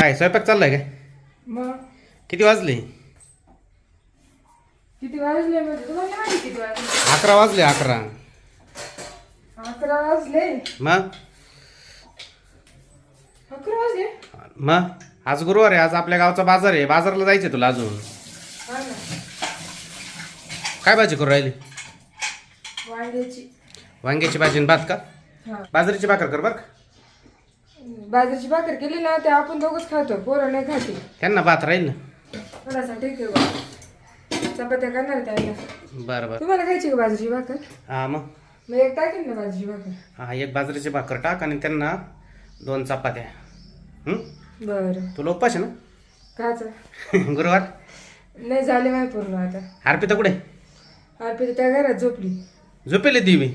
काय स्वयंपाक चाललाय काय? मग? किती वाजले? किती वाजले म्हणजे तुम्हाला माहिती किती वाजले. अकरा वाजले अकरा. अकरा वाजले? मग? अकरा वाजले? मग? आज गुरुवार आहे आज आपल्या गावचा बाजार आहे. बाजारला जायचं तुला अजून. हा ना. काय भाजी करू राहिली? वांग्याची. वांग्याची भाजी आणि भात का? हा. बाजरीची भाकर कर का? बाजरीची भाकर केली ना ते आपण दोघंच खातो पोरं नाही खाते. त्यांना भात राहील ना? थोडासा ठीक आहे बा. चपात्या करणार त्यांना बरं बरं. तुम्हाला खायची का बाजरीची भाकर? हा मग? मग एक टाकेन ना बाजरीची भाकर. हा एक बाजरीची भाकर टाक आणि त्यांना दोन चपात्या. हं? बरं. तुला उपास आहे काच गुरुवार? नाही झाले माय पूर्ण आता. अर्पिता कुठे? अर्पिता त्या घरात झोपली. झोपेले देवी.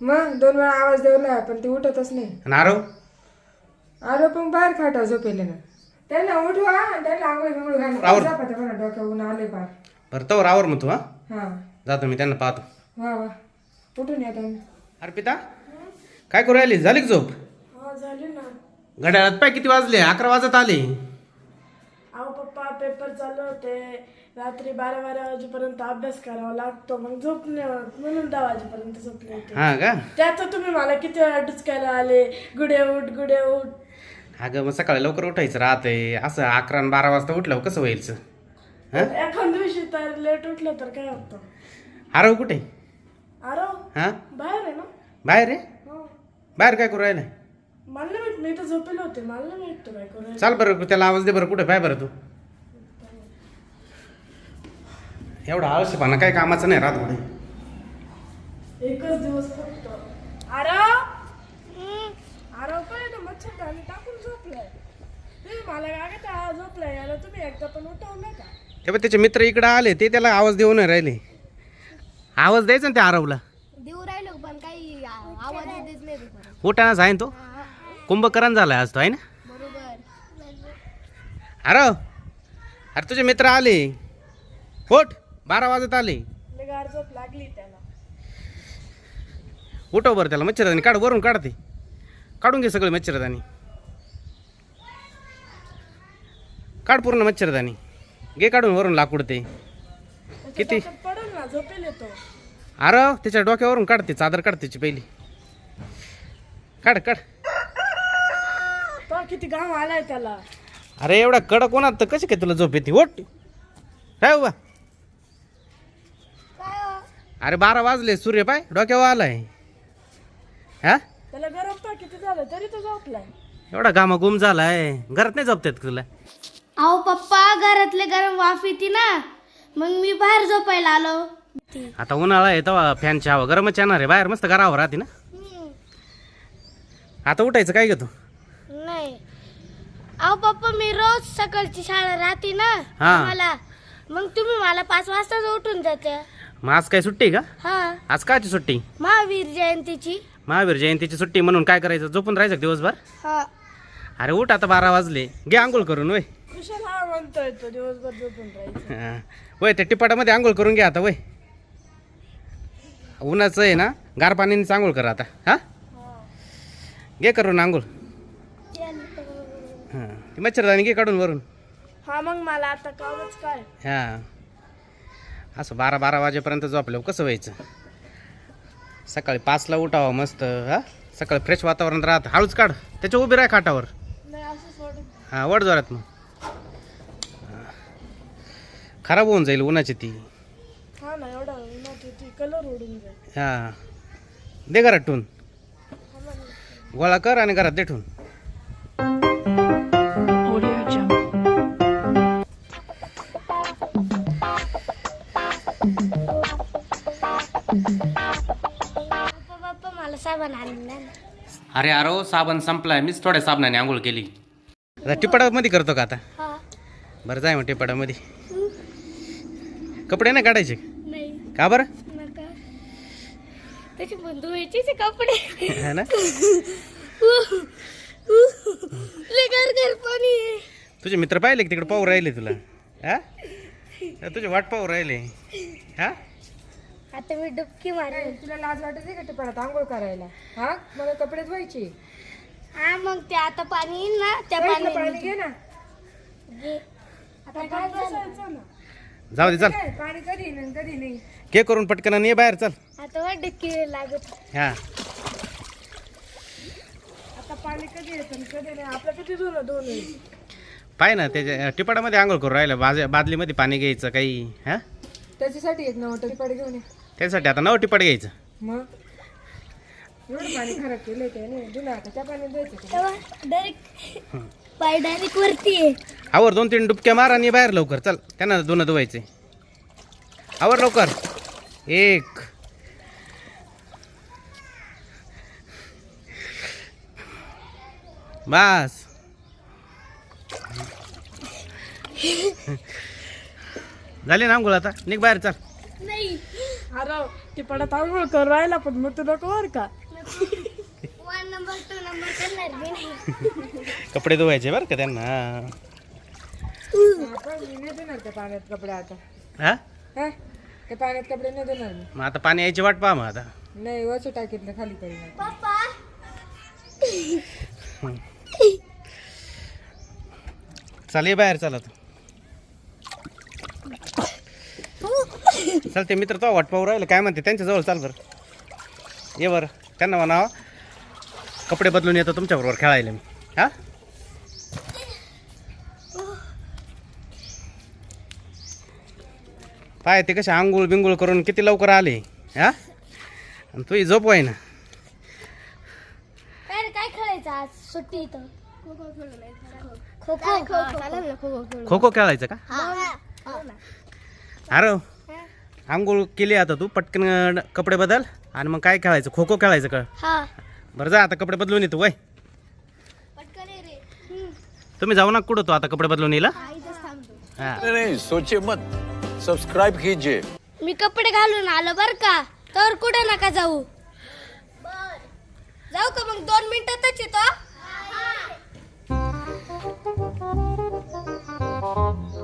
मग दोन वेळा आवाज देवला पण ती उठतच नाही. आणि आरव? आलो पण बाहेर खाटा झोपेले ना. त्यांना उठवा आणि त्यांना आंघोळ बिंगोळ. घालून म्हणा डोक्यावरून आले बाहेर. बरं तवर आवर मग तू हा? हा. जातो मी त्यांना पाहतो. वा वा. उठून या अर्पिता काय करू राहिली? झाली का झोप? हा झाले ना. घड्याळात पाय किती वाजले? अकरा वाजत आले. पप्पा पेपर चालू होते. रात्री बारा बारा वाजेपर्यंत अभ्यास करावा लागतो. मग झोपणे म्हणून दहा वाजेपर्यंत झोपले होते. हा का? त्यात तुम्ही मला किती वेळा डुचकायला आले? गुडे उठ गुडे उठ. अगं मग सकाळी लवकर उठायचं राहतंय. असं अकरा आणि बारा वाजता उठल्यावर कसं व्हायचं? हं? एखाद दिवशी तर लेट उठलं तर काय होतं? आरव कुठे? अरे हा? बाहेर आहे ना? बाहेर रे हो. बाहेर काय करू राहिलं मला नाही माहीत मी तर झोपेले होते. मला नाही माहीत तो काय करू चाल बरं त्याला आवाज दे बरं. कुठे? पाय बरं तू. एवढा आळशीपणा काय कामाचं नाही राहत कुठे एकच दिवस फक्त. आरव! आरव काय ना मच्छरदाणी टाकून झोपलाय? तुम्ही मला काय त्या झोपलाय याला तुम्ही एकदा पण उठवलं का तेव्हा त्याचे मित्र इकडं आले ते त्याला आवाज देऊ नाही राहिले. आवाज द्यायचा ना त्या आरवला? देऊ राहिलो पण काही आ- आवाज नाही दुपारी उठानाच आहे ना तो. कुंभकरण झालाय आज तो आहे ना? बरोबर. अरे अरे तुझे मित्र आले. उठ. बारा वाजत आले. लय गार झोप लागली त्याला. उठव बरं त्याला मच्छरदानी काढ वरून काढ ते काढून घे सगळे मच्छरदानी. काढ पूर्ण मच्छरदानी. घे काढून वरून लाकूड ते किती? त्याच्यात पडेल ना झोपेल येतो. अरे त्याच्या डोक्यावरून काढ ते चादर काढ त्याची पहिली. काढ काढ. तो किती घाम आलाय त्याला. अरे एवढा कडक कोणात तर कशी काय तुला झोप येते? ओट काय उभा? हो? अरे बारा वाजले सूर्य पाय डोक्यावर आलाय. हा? त्याला गरम पा किती झालं? तरी तो झोपलाय. एवढा गामा गुम झालाय. घरात नाही झोपतात तुला? अहो पप्पा घरातले गरम वाफ येते ना. मग मी बाहेर झोपायला आलो. आता उन्हाळा आहे तेव्हा फॅनची हवा गरमच येणार आहे. बाहेर मस्त घरावर राहते ना. आता उठायचं काय घेतो नाही. अहो पप्पा मी रोज सकाळची शाळा राहते ना. हा. मला मग तुम्ही मला पाच वाजताच उठून जाते. मग आज काय सुट्टी आहे का? हा. आज काची सुट्टी? महावीर जयंतीची. महावीर जयंतीची सुट्टी म्हणून काय करायचं? झोपून राहायचं का दिवसभर? हा. अरे उठ आता बारा वाजले. घे आंघोळ करून वय. कुशाल हा म्हणतोय तो दिवसभर झोपून राहायचं. हा. वय त्या टिपाटामध्ये आंघोळ करून घ्या आता वय. उन्हाचं आहे ना गार पाण्याने आंघोळ करा आता हा? घे करून आंघोळ. हां. ती मच्छरदाणी घे काढून वरून. हा मग मला आता कामच काय हां. असं बारा बारा वाजेपर्यंत झोपल्यावर कसं व्हायचं? सकाळी पाचला उठावं मस्त हा? सकाळी फ्रेश वातावरण राहतं. हळूच काढ. त्याच्या उभी राह खाटावर. हां वड जोरात मग. हां. खराब होऊन जाईल उन्हाची ती. हा हां. दे घरात ठेवून गोळा कर आणि घरात दे ठेवून. साबण आणला अरे अरो साबण संपलाय. मीच थोड्या साबणाने आंघोळ केली. आता टिपाडामध्ये करतो का आता? हा. बरं जाय मग टिपाडामध्ये. कपडे नाही काढायचे? नाही. का बरं? नका. त्याची कपडे. है ना? लय घर पाणी आहे. तुझे मित्र पाहिले का तिकडे पाहू राहिले तुला? हा? तुझे वाट पाहू राहिले. हा? आता मी डुबकी काय, तुला लाज वाटते का टिपाडात आंघोळ करायला? हा? मला कपडे धुवायचे. हा मग ते आता पाणी येईल ना त्या पाणी पाणी पाणी घे ना. आता काय झालं बसायचं ना. जाऊ दे चल. काय पाणी कधी आणि कधी नाही? के करून पटकन आणि ये बाहेर चल. आता वर डुबकी लागत. हा. आता पाणी कधी येतं आणि कधी नाही? आपलं किती होईल पाय ना त्याच्या टिपाडामध्ये आंघोळ करून राहिलं. बाज बादलीमध्ये पाणी घ्यायचं काही हा? त्याच्यासाठी एक नवं टिपाड घेऊन ये. त्यासाठी आता नऊ टिपाड घ्यायचं. मग? एवढं पाणी खराब केलंय त्याने. जुना आता त्या पाण्यात द्यायचं का? तेव्हा डायरेक्ट पाय डायरेक्ट वरती आहे. आवर दोन तीन डुबक्या मार आणि बाहेर लवकर. चल त्यांना दोन धुवायचे. आवर लवकर. एक. बस. झाली ना आंघोळ आता? निघ बाहेर चल. नाही. अरे ते पडत आंघोळ करून राहिला पण मग तू नको बर का. वन नंबर टू नंबर करणार मी नाही. कपडे धुवायचे बरं का त्यांना? आपण मी नाही देणार त्या पाण्यात कपडे आता? हा? हा? त्या पाण्यात कपडे नाही देणार मी? मग आता पाणी यायची वाट पहा मग आता. नाही वरच्या टाकीतलं खाली करी पप्पा बाहेर चला तू. चल ते मित्र तो वाट पाहू राहिलं. काय म्हणते? त्यांच्याजवळ चाल बरं. ये बरं. त्यांना म्हणावं कपडे बदलून येतो तुमच्याबरोबर खेळायला मी. हा? पाय ते कसे आंघोळ बिंगोळ करून किती लवकर आले. हा? आणि तुझी झोप आहे ना काय रे, काय खेळायचं आज? सुट्टी इथं. खो खो खो खो चालेल ना खो खो खेळू. खो खो खेळायचं का? हा. अरे आंघोळ केली आता तू पटकन कपडे बदल आणि मग काय खेळायचं? खो खो खेळायचं का? हा. बरं जा आता कपडे बदलून येतो वय. पटकन ये रे. तुम्ही जाऊ ना कुठं तो आता कपडे बदलून येईल हा? इथंच थांबतो. हा. नहीं नहीं सोचिए मत. सब्सक्राइब कीजिए. मी कपडे घालून आलो बर का? तर कुठे नका जाऊ? जाऊ का मग? दोन मिनिटातच येतो